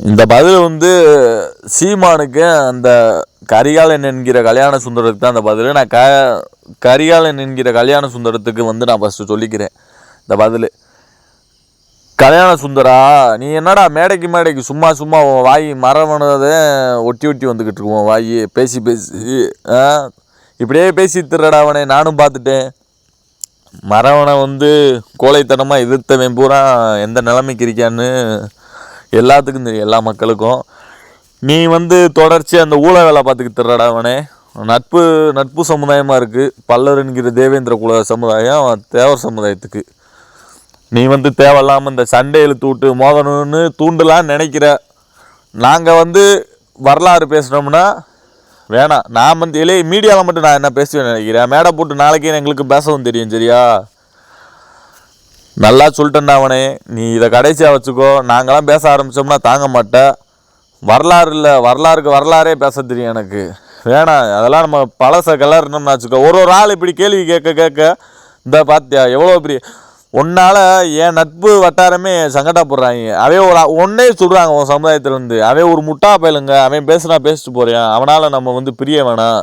இந்த பதில் வந்து சீமானுக்கு அந்த கரிகாலன் என்கிற கல்யாண சுந்தரத்துக்கு தான் அந்த பதில். நான் க கரிகாலன் என்கிற கல்யாண சுந்தரத்துக்கு வந்து நான் ஃபஸ்ட்டு சொல்லிக்கிறேன் இந்த பதில். கல்யாண சுந்தரா நீ என்னடா மேடைக்கு மேடைக்கு சும்மா சும்மா வாய் மரவனதை ஒட்டி ஒட்டி வந்துக்கிட்டு இருக்குவோம் வாய் பேசி பேசி இப்படியே பேசி திருடாவனே நானும் பார்த்துட்டேன். மரவனை வந்து கோழைத்தனமாக எதிர்த்தவன் பூரா எந்த நிலைமைக்கு இருக்கான்னு எல்லாத்துக்கும் தெரியும் எல்லா மக்களுக்கும். நீ வந்து தொடர்ச்சி அந்த ஊழ வேலை பார்த்துக்கிட்டு திருடா அவனே. நட்பு நட்பு சமுதாயமாக இருக்குது பல்லர் என்கிற தேவேந்திர குல சமுதாயம் தேவர் சமுதாயத்துக்கு. நீ வந்து தேவையில்லாமல் இந்த சண்டை இழுத்து விட்டு மோதணும்னு தூண்டலான்னு நினைக்கிற. நாங்கள் வந்து வரலாறு பேசுனோம்னா வேணாம். நான் வந்து இல்லையே மீடியாவில் மட்டும் நான் என்ன பேசுவேன் நினைக்கிறேன்? மேடை போட்டு நாளைக்கே எங்களுக்கு பேசவும் தெரியும் சரியா? நல்லா சொல்லிட்டேன்டா அவனே. நீ இதை கடைசியாக வச்சுக்கோ. நாங்களாம் பேச ஆரம்பித்தோம்னா தாங்க மாட்டேன் வரலாறு இல்லை. வரலாறுக்கு வரலாறே பேச தெரியும் எனக்கு. வேணாம் அதெல்லாம் நம்ம பழச கலர்னோம்னு வச்சுக்கோ. ஒரு ஒரு ஆள் இப்படி கேள்வி கேட்க கேட்க இந்த பாத்தியா எவ்வளோ பெரிய உன்னால் என் நட்பு வட்டாரமே சங்கடப்படுறாங்க. அவே ஒரு ஒன்னே சொல்கிறாங்க உன் சமுதாயத்துலேருந்து. அவே ஒரு முட்டா பயலுங்க. அவன் பேசுனா பேசிட்டு போகிறேன் அவனால் நம்ம வந்து பிரிய வேணாம்.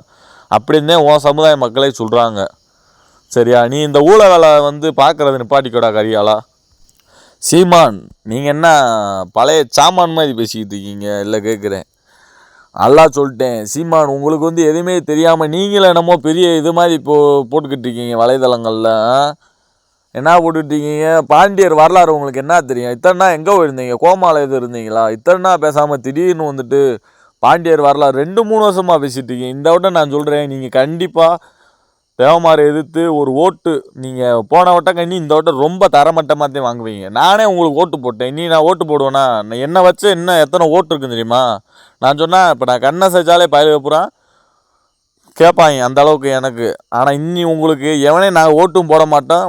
அப்படின்னே உன் சமுதாய மக்களே சொல்கிறாங்க சரியா? நீ இந்த ஊழ வேலை வந்து பார்க்குறது நிப்பாட்டிக்கோடா கரியாலா சீமான் நீங்கள் என்ன பழைய சாமான் மாதிரி பேசிக்கிட்டு இருக்கீங்க? இல்லை கேட்குறேன் நல்லா சொல்லிட்டேன். சீமான் உங்களுக்கு வந்து எதுவுமே தெரியாமல் நீங்களும் என்னமோ பெரிய இது மாதிரி இப்போ போட்டுக்கிட்டு இருக்கீங்க வலைதளங்களில் என்ன போட்டுட்டீங்க பாண்டியர் வரலாறு உங்களுக்கு என்ன தெரியும்? இத்தனை எங்கே போயிருந்தீங்க? கோமால எது இருந்தீங்களா? இத்தனை பேசாமல் திடீர்னு வந்துட்டு பாண்டியர் வரலாறு ரெண்டு மூணு வருஷமாக பேசிகிட்டு இருக்கீங்க. இந்த விட நான் சொல்கிறேன் நீங்கள் கண்டிப்பாக தேவமாரை எதிர்த்து ஒரு ஓட்டு நீங்கள் போன வட்டம் கண்ணி இந்த வட்டம் ரொம்ப தரமட்டமாக தான் வாங்குவீங்க. நானே உங்களுக்கு ஓட்டு போட்டேன். நீ நான் ஓட்டு போடுவேனா? நான் என்ன வச்சு இன்னும் எத்தனை ஓட்டு இருக்குன்னு தெரியுமா? நான் சொன்னால் இப்போ நான் கண்ணை செஞ்சாலே பயிர் வைப்புறான் கேட்பாங்க அந்த அளவுக்கு எனக்கு. ஆனால் இன்னி உங்களுக்கு எவனே நான் ஓட்டும் போட மாட்டேன்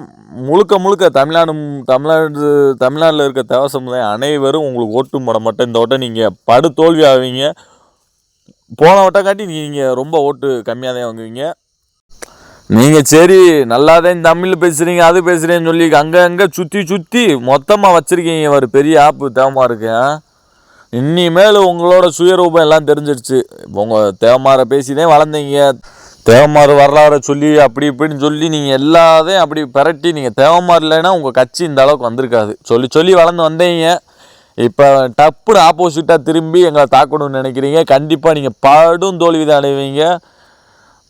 முழுக்க முழுக்க தமிழ்நாடு தமிழ்நாடு தமிழ்நாட்டில் இருக்க தேவ சமுதாயம் அனைவரும் உங்களுக்கு ஓட்டும் போட மாட்டேன் இந்த வட்டம் நீங்கள் படு தோல்வி ஆவீங்க போன வட்டம் காட்டி நீங்கள் ரொம்ப ஓட்டு கம்மியாக தான் வாங்குவீங்க. நீங்கள் சரி நல்லா தான் தமிழ் பேசுகிறீங்க அது பேசுகிறீங்கன்னு சொல்லி அங்கே அங்கே சுற்றி சுற்றி மொத்தமாக வச்சுருக்கீங்க ஒரு பெரிய ஆப்பு தேவமாக இருக்கு இனிமேல் உங்களோட சுயரூபம் எல்லாம் தெரிஞ்சிருச்சு. உங்கள் தேவமாரை பேசிதான் வளர்ந்தீங்க. தேவமார் வரலாறை சொல்லி அப்படி இப்படின்னு சொல்லி நீங்கள் எல்லாத்தையும் அப்படி பிரட்டி நீங்கள் தேவமார் இல்லைன்னா உங்கள் கட்சி இந்த அளவுக்கு வந்திருக்காது. சொல்லி சொல்லி வளர்ந்து வந்தீங்க. இப்போ டப்புன்னு ஆப்போசிட்டாக திரும்பி எங்களை தாக்கணும்னு நினைக்கிறீங்க. கண்டிப்பாக நீங்கள் படும் தோல்வி தான் அடைவீங்க.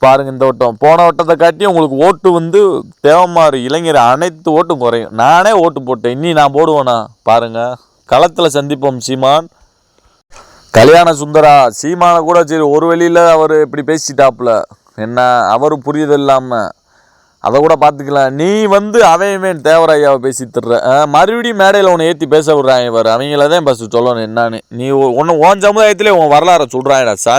பாருங்க இந்த வட்டம். போன வட்டத்தை காட்டி உங்களுக்கு ஓட்டு வந்து தேவமாறு இளைஞர் அனைத்து ஓட்டும் குறையும். நானே ஓட்டு போட்டேன். இன்னி நான் போடுவேண்ணா பாருங்க. களத்தில் சந்திப்போம் சீமான். கல்யாண சுந்தரா சீமானை கூட சரி ஒரு வழியில் அவர் இப்படி பேசிட்டாப்புல. என்ன அவரும் புரியுது இல்லாமல் அதை கூட பார்த்துக்கலாம். நீ வந்து அவையுமே தேவராயாவை பேசி தர்ற ஆ, மறுபடியும் மேடையில் உன்னை ஏற்றி பேச விட்றாங்க இவர். அவங்கள தான் பஸ் சொல்லணும் என்னன்னு. நீ ஒன்று உன் சமுதாயத்திலே உன் வரலாறை சொல்கிறாயடா சார்.